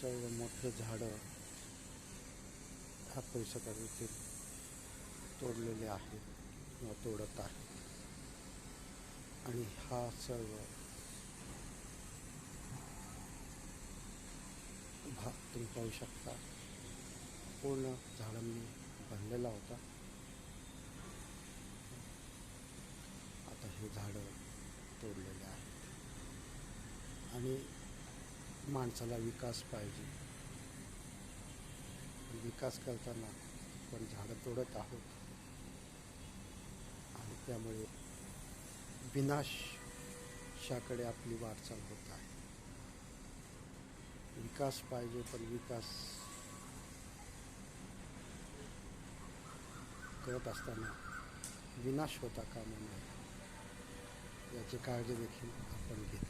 सर्व मोठे झाडं ह्या परिसरातील तोडलेले आहेत किंवा तोडत आहेत. आणि हा सर्व भाग तुम्ही पाहू शकता. पूर्ण झाडांनी भरलेला होता. आता हे झाडं तोडलेले आहेत. आणि माणसाला विकास पाहिजे. विकास करताना आपण झाडं तोडत आहोत. आणि त्यामुळे विनाशाकडे आपली वाटचाल होत आहे. विकास पाहिजे पण विकास करत असताना विनाश होता कामा नये. याची काळजी देखील आपण घेतो.